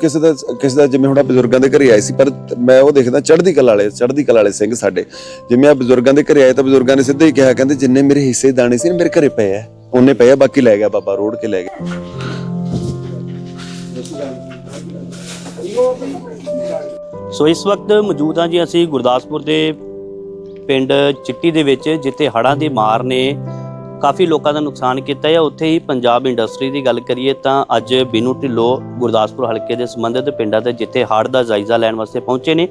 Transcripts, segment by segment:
ਕਿਸੇ ਦਾ ਕਿਸੇ ਦਾ ਜਿਵੇਂ ਹੁਣ ਆਹ ਬਜ਼ੁਰਗਾਂ ਦੇ ਘਰੇ ਆਏ ਸੀ, ਪਰ ਮੈਂ ਉਹ ਦੇਖਦਾ ਚੜ੍ਹਦੀ ਕਲਾ ਵਾਲੇ ਚੜ੍ਹਦੀ ਕਲਾ ਵਾਲੇ ਸਿੰਘ ਸਾਡੇ। ਜਿਵੇਂ ਆ ਬਜ਼ੁਰਗਾਂ ਦੇ ਘਰੇ ਆਏ ਤਾਂ ਬਜ਼ੁਰਗਾਂ ਨੇ ਸਿੱਧਾ ਹੀ ਕਿਹਾ, ਕਹਿੰਦੇ ਜਿੰਨੇ ਮੇਰੇ ਹਿੱਸੇ ਦਾਣੇ ਸੀ ਨਾ ਮੇਰੇ ਘਰੇ ਪਏ ਆ, ਉਹਨੇ ਪਏ ਆ, ਬਾਕੀ ਲੈ ਗਿਆ ਬਾਬਾ, ਰੋੜ ਕੇ ਲੈ ਗਿਆ। ਸੋ ਇਸ ਵਕਤ ਮੌਜੂਦ ਹਾਂ ਜੀ ਅਸੀਂ ਗੁਰਦਾਸਪੁਰ ਦੇ ਪਿੰਡ ਚਿੱਟੀ ਦੇ ਵਿੱਚ, ਜਿੱਥੇ ਹੜ੍ਹਾਂ ਦੀ ਮਾਰ ਨੇ ਕਾਫੀ ਲੋਕਾਂ ਦਾ ਨੁਕਸਾਨ ਕੀਤਾ ਹੈ। ਉੱਥੇ ਹੀ ਪੰਜਾਬ ਇੰਡਸਟਰੀ ਦੀ ਗੱਲ ਕਰੀਏ ਤਾਂ ਅੱਜ ਬਿਨੂ ਢਿੱਲੋਂ ਗੁਰਦਾਸਪੁਰ ਹਲਕੇ ਦੇ ਸੰਬੰਧਿਤ ਪਿੰਡਾਂ 'ਤੇ ਜਿੱਥੇ ਹੜ੍ਹ ਦਾ ਜਾਇਜ਼ਾ ਲੈਣ ਵਾਸਤੇ ਪਹੁੰਚੇ ਨੇ,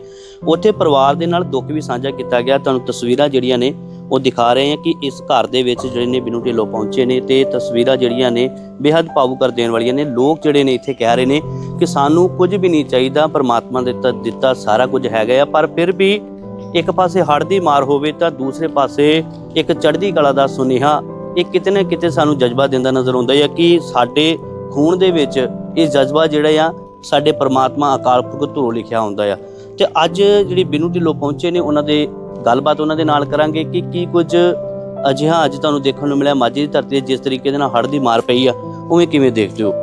ਉੱਥੇ ਪਰਿਵਾਰ ਦੇ ਨਾਲ ਦੁੱਖ ਵੀ ਸਾਂਝਾ ਕੀਤਾ ਗਿਆ। ਤੁਹਾਨੂੰ ਤਸਵੀਰਾਂ ਜਿਹੜੀਆਂ ਨੇ ਉਹ ਦਿਖਾ ਰਹੇ ਹਾਂ ਕਿ ਇਸ ਘਰ ਦੇ ਵਿੱਚ ਜਿਹੜੇ ਨੇ ਬਿਨੂ ਢਿੱਲੋਂ ਪਹੁੰਚੇ ਨੇ ਤੇ ਤਸਵੀਰਾਂ ਜਿਹੜੀਆਂ ਨੇ ਬੇहद ਭਾਵੁਕ ਕਰ ਦੇਣ ਵਾਲੀਆਂ ਨੇ। ਲੋਕ ਜਿਹੜੇ ਨੇ ਇੱਥੇ ਕਹਿ ਰਹੇ ਨੇ ਕਿ ਸਾਨੂੰ ਕੁਝ ਵੀ ਨਹੀਂ ਚਾਹੀਦਾ, ਪਰਮਾਤਮਾ ਦੇ ਦਿੱਤਾ ਦਿੱਤਾ ਸਾਰਾ ਕੁਝ ਹੈਗਾ ਆ, ਪਰ ਫਿਰ ਵੀ ਇੱਕ ਪਾਸੇ ਹੜ੍ਹ ਦੀ ਮਾਰ ਹੋਵੇ ਤਾਂ ਦੂਸਰੇ ਪਾਸੇ ਇੱਕ ਚੜ੍ਹਦੀ ਕਲਾ ਦਾ ਸੁਨੇਹਾ ਇਹ ਕਿਤੇ ਨਾ ਕਿਤੇ ਸਾਨੂੰ ਜਜ਼ਬਾ ਦਿੰਦਾ ਨਜ਼ਰ ਆਉਂਦਾ ਹੈ ਕਿ ਸਾਡੇ ਖੂਨ ਦੇ ਵਿੱਚ ਇਹ ਜਜ਼ਬਾ ਜਿਹੜਾ ਆ, ਸਾਡੇ ਪਰਮਾਤਮਾ ਅਕਾਲ ਪੁਰਖ ਤੋਂ ਲਿਖਿਆ ਹੁੰਦਾ ਆ। ਤੇ ਅੱਜ ਜਿਹੜੀ ਬਿਨੂ ਢਿੱਲੋਂ ਪਹੁੰਚੇ ਨੇ, ਉਹਨਾਂ ਦੇ ਗੱਲਬਾਤ ਉਹਨਾਂ ਦੇ ਨਾਲ ਕਰਾਂਗੇ ਕਿ ਕੀ ਕੁਝ ਅਜਿਹਾ ਅੱਜ ਤੁਹਾਨੂੰ ਦੇਖਣ ਨੂੰ ਮਿਲਿਆ, ਮਾਝੇ ਦੀ ਧਰਤੀ ਤੇ ਜਿਸ ਤਰੀਕੇ ਦੇ ਨਾਲ ਹੜ੍ਹ ਦੀ ਮਾਰ ਪਈ ਆ, ਉਵੇਂ ਕਿਵੇਂ ਦੇਖਦੇ ਹੋ?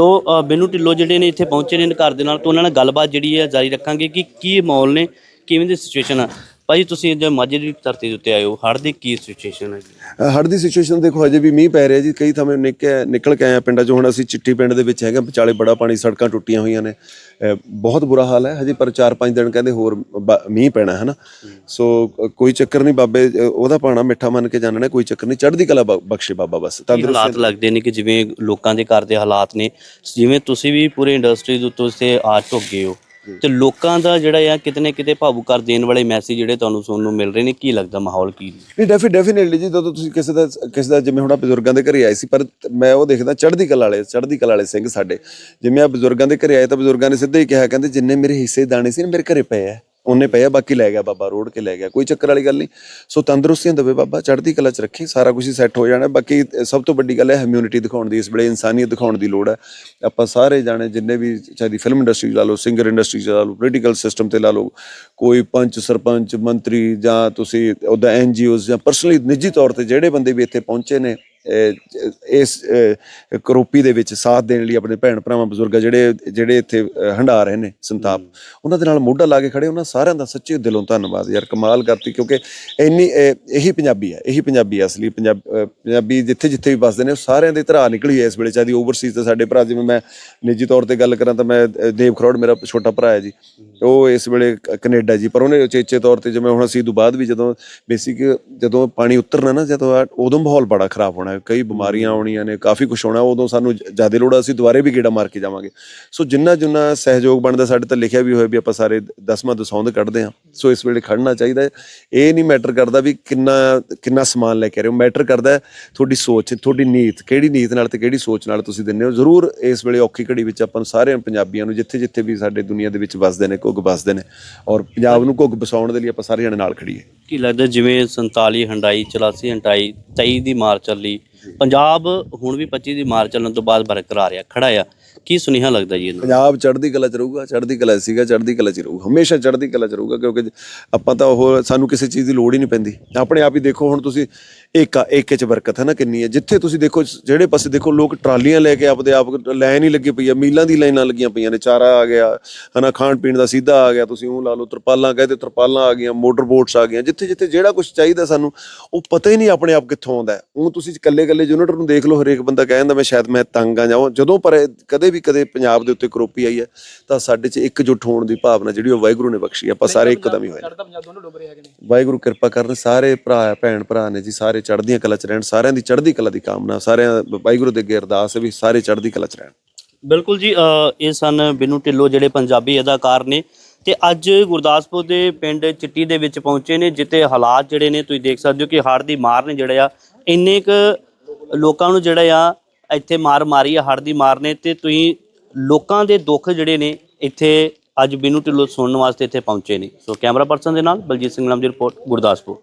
ਸੋ ਅ, ਬਿਨੂ ਢਿੱਲੋਂ ਜਿਹੜੇ ਨੇ ਇੱਥੇ ਪਹੁੰਚੇ ਨੇ ਘਰ ਦੇ ਨਾਲ ਤੋਂ ਉਹਨਾਂ ਨਾਲ ਗੱਲਬਾਤ ਜਿਹੜੀ ਹੈ ਜਾਰੀ ਰੱਖਾਂਗੇ ਕਿ ਕੀ ਮਾਹੌਲ ਨੇ ਕਿਵੇਂ ਦੀ ਸਿਚੁਏਸ਼ਨ ਆ। ਭਾਜੀ ਤੁਸੀਂ ਜੇ ਮਾਝੇ ਦੀ ਧਰਤੀ ਦੇ ਉੱਤੇ ਆਏ ਹੋ ਹੜ੍ਹ ਦੀ ਕੀ ਸਿਚੁਏਸ਼ਨ ਹੈ ਹੜ ਦੀ ਸਿਚੁਏਸ਼ਨ ਦੇਖੋ ਅਜੇ ਵੀ ਮੀਂਹ ਪੈ ਰਿਹਾ ਜੀ। ਕਈ ਥਾਵੇਂ ਨਿਕਲ ਨਿਕਲ ਕੇ ਆਏ ਆ ਪਿੰਡਾਂ 'ਚੋਂ। ਹੁਣ ਅਸੀਂ ਚਿੱਟੀ ਪਿੰਡ ਦੇ ਵਿੱਚ ਹੈਗੇ ਵਿਚਾਲੇ ਬੜਾ ਪਾਣੀ ਸੜਕਾਂ ਟੁੱਟੀਆਂ ਹੋਈਆਂ ਨੇ। ਅਹ ਬਹੁਤ ਬੁਰਾ ਹਾਲ ਹੈ। ਹਜੇ ਪਰ 4-5 ਦਿਨ ਕਹਿੰਦੇ ਹੋਰ ਬ- ਮੀਂਹ ਪੈਣਾ ਹੈ ਨਾ ਸੋ ਅ, ਕੋਈ ਚੱਕਰ ਨਹੀਂ ਬਾਬੇ ਅ, ਉਹਦਾ ਪਾਣਾ ਮਿੱਠਾ ਮੰਨ ਕੇ ਜਾਣਨਾ ਕੋਈ ਚੱਕਰ ਨਹੀਂ। ਚੜ੍ਹਦੀ ਕਲਾ ਬ- ਬਖਸ਼ੇ ਬਾਬਾ ਬਸ। ਕੀ ਤੰਦਰੁਸਤੀ ਹਾਲਾਤ ਲੱਗਦੇ ਨੇ ਕਿ ਜਿਵੇਂ ਲੋਕਾਂ ਦੇ ਘਰ ਦੇ ਹਾਲਾਤ ਨੇ? ਜਿਵੇਂ ਤੁਸੀਂ ਵੀ ਪੂਰੇ ਇੰਡਸਟਰੀ ਦੇ ਉੱਤੇ ਉਸੇ ਆ ਝੁੱਕੇ ਹੋ ਤੇ ਲੋਕਾਂ ਦਾ ਜਿਹੜਾ ਆ ਕਿਤੇ ਨਾ ਕਿਤੇ ਭਾਵੁਕ ਕਰ ਦੇਣ ਵਾਲੇ ਮੈਸੇਜ ਜਿਹੜੇ ਤੁਹਾਨੂੰ ਸੁਣਨ ਨੂੰ ਮਿਲ ਰਹੇ ਨੇ ਕੀ ਲੱਗਦਾ ਮਾਹੌਲ ਕੀ ਨਹੀਂ ਡੈਫੀ ਡੈਫੀਨਿਟਲੀ ਜੀ ਜਦੋਂ ਤੁਸੀਂ ਕਿਸੇ ਦਾ ਕਿਸੇ ਦਾ ਜਿਵੇਂ ਹੁਣ ਬਜ਼ੁਰਗਾਂ ਦੇ ਘਰੇ ਆਏ ਸੀ ਪਰ ਮੈਂ ਉਹ ਦੇਖਦਾ ਚੜ੍ਹਦੀ ਕਲਾ ਵਾਲੇ ਚੜ੍ਹਦੀ ਕਲਾ ਵਾਲੇ ਸਿੰਘ ਸਾਡੇ। ਜਿਵੇਂ ਆ ਬਜ਼ੁਰਗਾਂ ਦੇ ਘਰੇ ਆਏ ਤਾਂ ਬਜ਼ੁਰਗਾਂ ਨੇ ਸਿੱਧਾ ਹੀ ਕਿਹਾ ਕਹਿੰਦੇ ਜਿੰਨੇ ਮੇਰੇ ਹਿੱਸੇ ਦਾਣੇ ਸੀ ਨਾ ਮੇਰੇ ਘਰੇ ਪਏ ਆ। ਉਹਨੇ ਪਏ ਆ, ਬਾਕੀ ਲੈ ਗਿਆ ਬਾਬਾ ਰੋੜ ਕੇ ਲੈ ਗਿਆ, ਕੋਈ ਚੱਕਰ ਵਾਲੀ ਗੱਲ ਨਹੀਂ। ਸੋ ਤੰਦਰੁਸਤੀਆਂ ਦੇਵੇ ਬਾਬਾ, ਚੜ੍ਹਦੀ ਕਲਾ ਚ ਰੱਖੇ, ਸਾਰਾ ਕੁਝ ਹੀ ਸੈੱਟ ਹੋ ਜਾਣਾ। ਬਾਕੀ ਸਭ ਤੋਂ ਵੱਡੀ ਗੱਲ ਹੈ ਹਮਿਊਨਿਟੀ ਦਿਖਾਉਣ ਦੀ, ਇਸ ਵੇਲੇ ਇਨਸਾਨੀਅਤ ਦਿਖਾਉਣ ਦੀ ਲੋੜ ਹੈ। ਆਪਾਂ ਸਾਰੇ ਜਾਣੇ, ਜਿੰਨੇ ਵੀ ਚਾਹੇ ਦੀ ਫਿਲਮ ਇੰਡਸਟਰੀ ਲਾ ਲਓ ਸਿੰਗਰ ਇੰਡਸਟਰੀ ਚ ਲਾ ਲਓ ਪੋਲੀਟੀਕਲ ਸਿਸਟਮ ਤੇ ਲਾ ਲਓ, ਕੋਈ ਪੰਚ, ਸਰਪੰਚ, ਮੰਤਰੀ ਜਾਂ ਤੁਸੀਂ ਉਹਦਾ ਐਨਜੀਓਜ਼ ਜਾਂ ਪਰਸਨਲੀ ਨਿੱਜੀ ਤੌਰ ਤੇ ਜਿਹੜੇ ਬੰਦੇ ਵੀ ਇੱਥੇ ਪਹੁੰਚੇ ਨੇ ਇਸ ਕਰੋਪੀ ਦੇ ਵਿੱਚ ਸਾਥ ਦੇਣ ਲਈ ਆਪਣੇ ਭੈਣ ਭਰਾਵਾਂ ਬਜ਼ੁਰਗਾਂ ਜਿਹੜੇ ਜਿਹੜੇ ਇੱਥੇ ਹੰਢਾ ਰਹੇ ਨੇ ਸੰਤਾਪ ਉਹਨਾਂ ਦੇ ਨਾਲ ਮੋਢਾ ਲਾ ਕੇ ਖੜੇ ਉਹਨਾਂ ਸਾਰਿਆਂ ਦਾ ਸੱਚੇ ਦਿਲੋਂ ਧੰਨਵਾਦ ਯਾਰ ਕਮਾਲ ਕਰਤੀ ਕਿਉਂਕਿ ਇੰਨੀ ਇਹ- ਪੰਜਾਬੀ ਹੈ ਇਹੀ ਪੰਜਾਬੀ ਅਸਲੀ ਪੰਜਾਬ ਜਿੱਥੇ ਜਿੱਥੇ ਵੀ ਵੱਸਦੇ ਨੇ ਉਹ ਸਾਰਿਆਂ ਦੀ ਧਰਾ ਨਿਕਲੀ ਹੈ ਇਸ ਵੇਲੇ ਚਾਹਦੀ ਓਵਰਸੀਜ਼ ਤੇ ਸਾਡੇ ਭਰਾ ਜਿਵੇਂ ਮੈਂ ਨਿੱਜੀ ਤੌਰ ਤੇ ਗੱਲ ਕਰਾਂ ਤਾਂ ਮੈਂ ਦੇਵ ਖਰੋੜ ਮੇਰਾ ਛੋਟਾ ਭਰਾ ਹੈ ਜੀ ਉਹ ਇਸ ਵੇਲੇ ਕੈਨੇਡਾ ਜੀ ਪਰ ਉਹਨੇ ਉਚੇਚੇ ਤੌਰ ਤੇ ਜਿਵੇਂ ਹੁਣ ਅਸੀਂ ਤੋਂ ਬਾਅਦ ਵੀ ਜਦੋਂ ਬੇਸਿਕ ਜਦੋਂ ਪਾਣੀ ਉਤਰਨਾ ਨਾ ਜਦੋਂ ਉਦੋਂ ਮਾਹੌਲ ਬੜਾ ਖਰਾਬ ਹੋਣਾ ਹੈ ਕਈ ਬਿਮਾਰੀਆਂ ਆਉਣੀਆਂ ਨੇ ਕਾਫੀ ਕੁਝ ਹੋਣਾ ਉਦੋਂ ਸਾਨੂੰ ਜ਼ਿਆਦਾ ਲੋੜ ਅਸੀਂ ਦੁਬਾਰੇ ਵੀ ਗੇੜਾ ਮਾਰ ਕੇ ਜਾਵਾਂਗੇ। ਸੋ ਜਿੰਨਾ ਜਿੰਨਾ ਸਹਿਯੋਗ ਬਣਦਾ ਸਾਡੇ ਤਾਂ ਲਿਖਿਆ ਵੀ ਹੋਇਆ ਵੀ ਆਪਾਂ ਸਾਰੇ ਦਸਵਾਂ ਦਸੌਂਦ ਕੱਢਦੇ ਹਾਂ। ਸੋ ਇਸ ਵੇਲੇ ਖੜਨਾ ਚਾਹੀਦਾ ਇਹ ਨਹੀਂ ਮੈਟਰ ਕਰਦਾ ਵੀ ਕਿੰਨਾ ਕਿੰਨਾ ਸਮਾਨ ਲੈ ਕੇ ਆ ਰਹੇ ਹੋ। ਮੈਟਰ ਕਰਦਾ ਤੁਹਾਡੀ ਸੋਚ ਤੁਹਾਡੀ ਨੀਤ ਕਿਹੜੀ ਨੀਤ ਨਾਲ ਤੇ ਕਿਹੜੀ ਸੋਚ ਨਾਲ ਤੁਸੀਂ ਦਿੰਦੇ ਹੋ। ਜ਼ਰੂਰ ਇਸ ਵੇਲੇ ਔਖੀ ਘੜੀ ਵਿੱਚ ਆਪਾਂ ਨੂੰ ਸਾਰਿਆਂ ਪੰਜਾਬੀਆਂ ਨੂੰ ਜਿੱਥੇ ਜਿੱਥੇ ਵੀ ਸਾਡੇ ਦੁਨੀਆ ਦੇ ਵਿੱਚ ਵੱਸਦੇ ਨੇ ਘੁੱਗ ਵੱਸਦੇ ਨੇ ਔਰ ਪੰਜਾਬ ਨੂੰ ਘੁੱਗ ਬਸਾਉਣ ਦੇ ਲਈ ਆਪਾਂ ਸਾਰੇ ਜਣੇ ਨਾਲ ਖੜੀਏ ਕੀ ਲੱਗਦਾ ਜਿਵੇਂ 47 ਹੰਡਾਈ 84 ਹੰਡਾਈ 23 ਦੀ ਮਾਰ ਚੱਲੀ ਪੰਜਾਬ ਹੁਣ ਵੀ 25 ਦੀ ਮਾਰ ਚੱਲਣ ਤੋਂ ਬਾਅਦ ਬਰਕਰਾਰ ਆ ਖੜਾ ਆ। ਕੀ ਸੁਨੇਹਾ ਲੱਗਦਾ ਜੀ ਇਹਨੂੰ? ਪੰਜਾਬ ਚੜ੍ਹਦੀ ਕਲਾ ਚ ਰਹੂਗਾ ਚੜ੍ਹਦੀ ਕਲਾ ਸੀਗਾ ਚੜ੍ਹਦੀ ਕਲਾ ਚ ਰਹੂਗਾ ਹਮੇਸ਼ਾ ਚੜ੍ਹਦੀ ਕਲਾ ਚ ਰਹੂਗਾ ਕਿਉਂਕਿ ਆਪਾਂ ਤਾਂ ਉਹ ਸਾਨੂੰ ਕਿਸੇ ਚੀਜ਼ ਦੀ ਲੋੜ ਹੀ ਨਹੀਂ ਪੈਂਦੀ। ਆਪਣੇ ਆਪ ਹੀ ਦੇਖੋ ਹੁਣ ਤੁਸੀਂ ਏਕਾ ਏਕੇ ਚ ਬਰਕਤ ਹੈ ਨਾ ਕਿੰਨੀ ਹੈ। ਜਿੱਥੇ ਤੁਸੀਂ ਦੇਖੋ ਜਿਹੜੇ ਪਾਸੇ ਦੇਖੋ ਲੋਕ ਟਰਾਲੀਆਂ ਲੈ ਕੇ ਆਪਦੇ ਆਪ ਲਾਈਨ ਹੀ ਲੱਗੀ ਪਈ ਆ ਮੀਲਾਂ ਦੀ ਲਾਈਨਾਂ ਲੱਗੀਆਂ ਪਈਆਂ ਨੇ। ਚਾਰਾ ਆ ਗਿਆ ਹਨਾ ਖਾਣ ਪੀਣ ਦਾ ਸਿੱਧਾ ਆ ਗਿਆ। ਤੁਸੀਂ ਉਹ ਲਾ ਲਓ ਤਰਪਾਲਾਂ ਕਹਦੇ ਤਰਪਾਲਾਂ ਆ ਗਈਆਂ ਮੋਟਰ ਬੋਟਸ ਆ ਗਈਆਂ। ਜਿੱਥੇ ਜਿੱਥੇ ਜਿਹੜਾ ਕੁਝ ਚਾਹੀਦਾ ਸਾਨੂੰ ਉਹ ਪਤਾ ਹੀ ਨਹੀਂ ਆਪਣੇ ਆਪ ਕਿੱਥੋਂ ਆਉਂਦਾ ਹੈ। ਉਹ ਤੁਸੀਂ ਇਕੱਲੇ ਇਕੱਲੇ ਯੂਨਿਟ ਨੂੰ ਦੇਖ ਲਓ ਹਰੇਕ ਬੰਦਾ ਕਹਿੰਦਾ ਮੈਂ ਸ਼ਾਇਦ ਮੈਂ ਤੰਗ ਆ ਜਾਵਾਂ ਜਦੋਂ ਪਰ ਕਦੇ ਵੀ ਕਦੇ ਪੰਜਾਬ ਦੇ ਉੱਤੇ ਕਰੋਪੀ ਆਈ ਹੈ ਤਾਂ ਸਾਡੇ 'ਚ ਇਕਜੁੱਟ ਹੋਣ ਦੀ ਭਾਵਨਾ ਜਿਹੜੀ ਉਹ ਵਾਹਿਗੁਰੂ ਨੇ ਬਖਸ਼ੀ। ਆਪਾਂ ਸਾਰੇ ਇੱਕਦਮ ਹੀ ਹੋਏ ਪੰਜਾਬ ਦੋਨੋਂ ਡੁੱਬ ਰਹੇ ਵਾਹਿਗੁਰੂ ਕਿਰਪਾ ਕਰਨ ਸਾਰੇ ਭਰਾ ਭੈਣ ਭਰਾ ਨੇ ਜੀ ਸਾਰੇ ਚੜ੍ਹਦੀਆਂ ਕਲਾ ਚ ਰਹਿਣ ਸਾਰਿਆਂ ਦੀ ਚੜ੍ਹਦੀ ਕਲਾ ਦੀ ਕਾਮਨਾ ਸਾਰਿਆਂ ਵਾਹਿਗੁਰੂ ਦੇ ਅੱਗੇ ਅਰਦਾਸ ਹੈ ਵੀ ਸਾਰੇ ਚੜ੍ਹਦੀ ਕਲਾ ਚ ਰਹਿਣ। ਬਿਲਕੁਲ ਜੀ ਇਹ ਸਨ ਬਿਨੂ ਢਿੱਲੋਂ ਜਿਹੜੇ ਪੰਜਾਬੀ ਅਦਾਕਾਰ ਨੇ ਤੇ ਅੱਜ ਗੁਰਦਾਸਪੁਰ ਦੇ ਪਿੰਡ ਚਿੱਟੀ ਦੇ ਵਿੱਚ ਪਹੁੰਚੇ ਨੇ ਜਿੱਥੇ ਹਾਲਾਤ ਜਿਹੜੇ ਨੇ ਤੁਸੀਂ ਦੇਖ ਸਕਦੇ ਹੋ ਕਿ ਹੜ੍ਹ ਦੀ ਮਾਰ ਨੇ ਜਿਹੜਾ ਆ ਇੰਨੇ ਕੁ ਲੋਕਾਂ ਨੂੰ ਜਿਹੜਾ ਆ, ਇੱਥੇ ਮਾਰ ਮਾਰੀ ਆ, ਹੜ੍ਹ ਦੀ ਮਾਰ ਨੇ ਤੇ ਤੁਸੀਂ ਲੋਕਾਂ ਦੇ ਦੁੱਖ ਜਿਹੜੇ ਨੇ, ਇੱਥੇ ਅੱਜ ਬਿਨੂ ਢਿੱਲੋਂ ਸੁਣਨ ਵਾਸਤੇ ਇੱਥੇ ਪਹੁੰਚੇ ਨੇ। ਸੋ ਕੈਮਰਾ ਪਰਸਨ ਦੇ ਨਾਲ ਬਲਜੀਤ ਸਿੰਘ ਨਾਮ ਦੀ ਰਿਪੋਰਟ, ਗੁਰਦਾਸਪੁਰ।